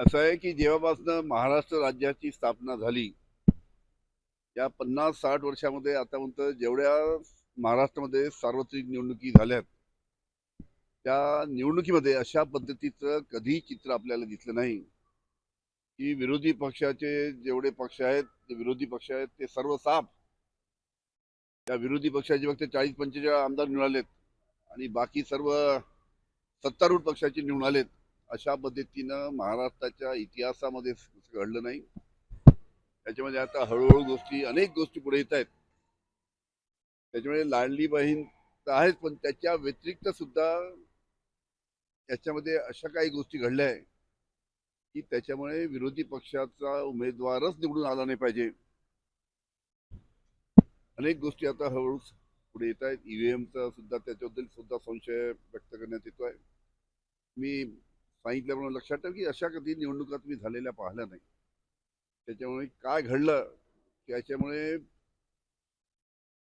असं आहे की जेव्हापासून महाराष्ट्र राज्याची स्थापना झाली या पन्नास साठ वर्षामध्ये आतापर्यंत जेवढ्या महाराष्ट्रामध्ये सार्वत्रिक निवडणुकी झाल्यात त्या निवडणुकीमध्ये अशा पद्धतीचं कधी चित्र आपल्याला दिसलं नाही की विरोधी पक्षाचे जेवढे पक्ष आहेत विरोधी पक्ष आहेत ते सर्व साफ त्या विरोधी पक्षाचे फक्त चाळीस पंचेचाळीस आमदार निवडून आणि बाकी सर्व सत्तारूढ पक्षाचे निवडून आलेत. अशा पद्धतीनं महाराष्ट्राच्या इतिहासामध्ये घडलं नाही. त्याच्यामध्ये आता हळूहळू गोष्टी अनेक गोष्टी पुढे येत आहेत. त्याच्यामुळे लाडली बहीण तर आहेच पण त्याच्या व्यतिरिक्त सुद्धा याच्यामध्ये अशा काही गोष्टी घडल्या आहे की त्याच्यामुळे विरोधी पक्षाचा उमेदवारच निवडून आला नाही पाहिजे. अनेक गोष्टी आता हळूहळू पुढे येत आहेत. ईव्हीएमचा सुद्धा त्याच्याबद्दल सुद्धा संशय व्यक्त करण्यात येतोय. मी सांगितल्याप्रमाणे लक्षात ठेव की अशा कधी निवडणुका तुम्ही झालेल्या पाहिल्या नाही. त्याच्यामुळे काय घडलं? त्याच्यामुळे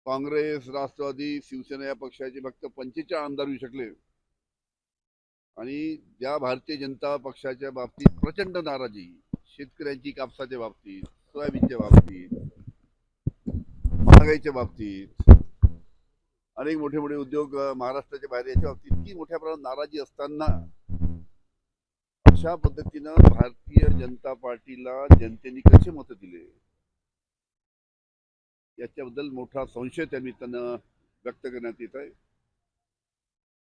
काँग्रेस राष्ट्रवादी शिवसेना या पक्षाचे फक्त पंचेचाळीस आमदार होऊ शकले. आणि ज्या भारतीय जनता पक्षाच्या बाबतीत प्रचंड नाराजी शेतकऱ्यांची कापसाच्या बाबतीत सोयाबीनच्या बाबतीत महागाईच्या बाबतीत अनेक मोठे मोठे उद्योग महाराष्ट्राच्या बाहेर याच्या बाबतीत इतकी मोठ्या प्रमाणात नाराजी असताना अशा पद्धतीनं भारतीय जनता पार्टीला जनतेने कसे मत दिले? याच्याबद्दल मोठा संशय त्या निमित्तानं व्यक्त करण्यात येत आहे.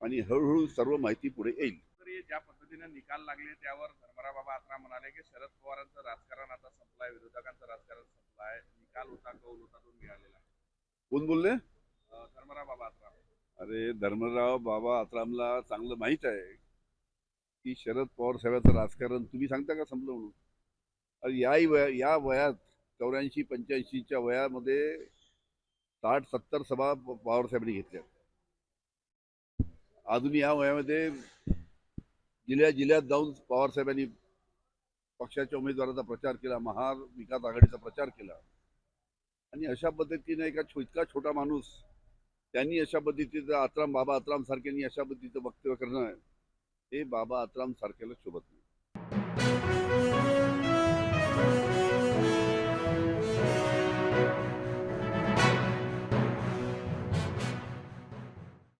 आणि हळूहळू सर्व माहिती पुढे येईल. तरी ज्या पद्धतीने निकाल लागले त्यावर धर्मराव बाबा आत्रा म्हणाले की शरद पवारांचं राजकारण आता संपलंय विरोधकांचं राजकारण संपलंय. निकाल होता कौल होता तो मिळालेला? आहे कोण बोलले? धर्मराव बाबा आत्रा. अरे धर्मराव बाबा आत्रामला चांगलं माहीत आहे. की शरद पवार साहेबांचं राजकारण तुम्ही सांगता का संपलं म्हणून? अरे याही वया या वयात चौऱ्याऐंशी पंच्याऐंशीच्या वयामध्ये साठ सत्तर सभा पवारसाहेबांनी पवार साहेबांनी घेतल्या. अजून या वयामध्ये जिल्ह्या जिल्ह्यात जाऊन पवार साहेबांनी पक्षाच्या उमेदवाराचा प्रचार केला महाविकास आघाडीचा प्रचार केला. आणि अशा पद्धतीने एका छो इतका छोटा माणूस त्यांनी अशा पद्धतीचं आत्राम बाबा आत्राम सारख्यांनी अशा पद्धतीचं वक्तव्य करणं हे बाबा आत्राम सारख्याला शोभत नाही.